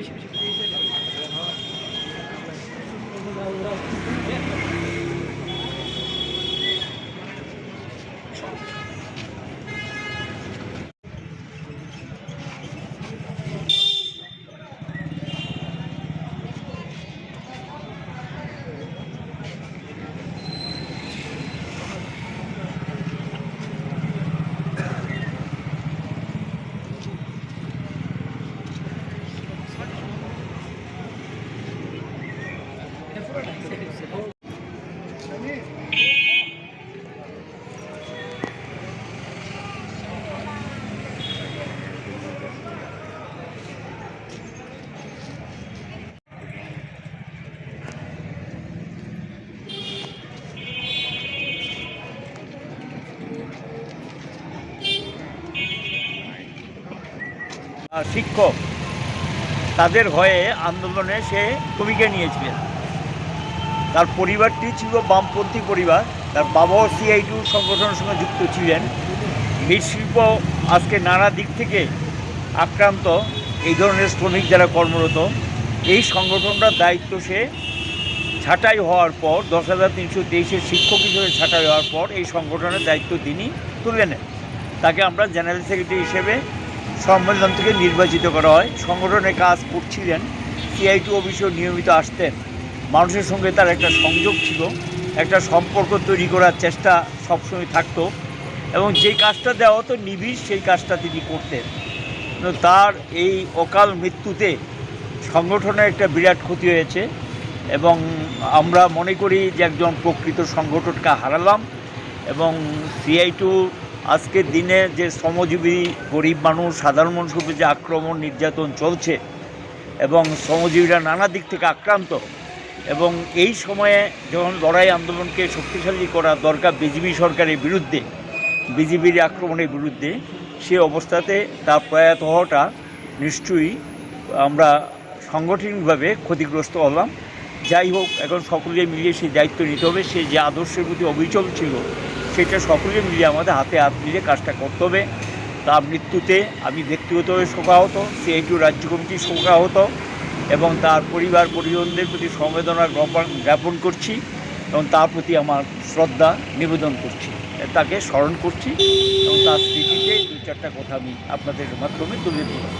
Peşi peşi. শিক্ষক তাদের হয়ে আন্দোলনে সে ভূমিকা নিয়েছিলেন। তার পরিবারটি ছিল বামপন্থী পরিবার, তার বাবাও সিআইটু সংগঠনের সঙ্গে যুক্ত ছিলেন। মৃৎশিল্প আজকে নানা দিক থেকে আক্রান্ত, এই ধরনের শ্রমিক যারা কর্মরত, এই সংগঠনটার দায়িত্ব সে ছাঁটাই হওয়ার পর, দশ হাজার তিনশো তেইশের শিক্ষক হিসেবে ছাঁটাই হওয়ার পর, এই সংগঠনের দায়িত্ব তিনি তুলে নেন। তাকে আমরা জেনারেল সেক্রেটারি হিসেবে সম্মেলন থেকে নির্বাচিত করা হয়। সংগঠনে কাজ করছিলেন সিআইটি অফিসেও নিয়মিত আসতেন। মানুষের সঙ্গে তার একটা সংযোগ ছিল, একটা সম্পর্ক তৈরি করার চেষ্টা সবসময় থাকতো এবং যেই কাজটা দেওয়া হতো নিবিড় সেই কাজটা তিনি করতেন। তার এই অকাল মৃত্যুতে সংগঠনের একটা বিরাট ক্ষতি হয়েছে এবং আমরা মনে করি যে একজন প্রকৃত সংগঠনকে হারালাম এবং সিআই টু আজকের দিনে যে শ্রমজীবী, গরিব মানুষ, সাধারণ মানুষের উপর যে আক্রমণ, নির্যাতন চলছে এবং শ্রমজীবীরা নানা দিক থেকে আক্রান্ত এবং এই সময়ে যখন লড়াই আন্দোলনকে শক্তিশালী করা দরকার বিজেপি সরকারের বিরুদ্ধে বিজেপির আক্রমণের বিরুদ্ধে, সে অবস্থাতে তার প্রয়াত হওয়াটা নিশ্চয়ই আমরা সাংগঠনিকভাবে ক্ষতিগ্রস্ত হলাম। যাই হোক, এখন সকলে মিলিয়ে সেই দায়িত্ব নিতে হবে। সে যে আদর্শের প্রতি অবিচল ছিল, সেটা সকলে মিলিয়ে আমাদের হাতে হাত মিলিয়ে কাজটা করতে হবে। তার মৃত্যুতে আমি ব্যক্তিগতভাবে শোকাহত সিআইটু রাজ্য কমিটি শোকাহত। এবং তার পরিবার পরিজনদের প্রতি সমবেদনা জ্ঞাপন- করছি এবং তার প্রতি আমার শ্রদ্ধা নিবেদন করছি। তাকে স্মরণ করছি এবং তার স্মৃতিতে দু চারটা কথা আমি আপনাদের মাধ্যমে তুলে দিলাম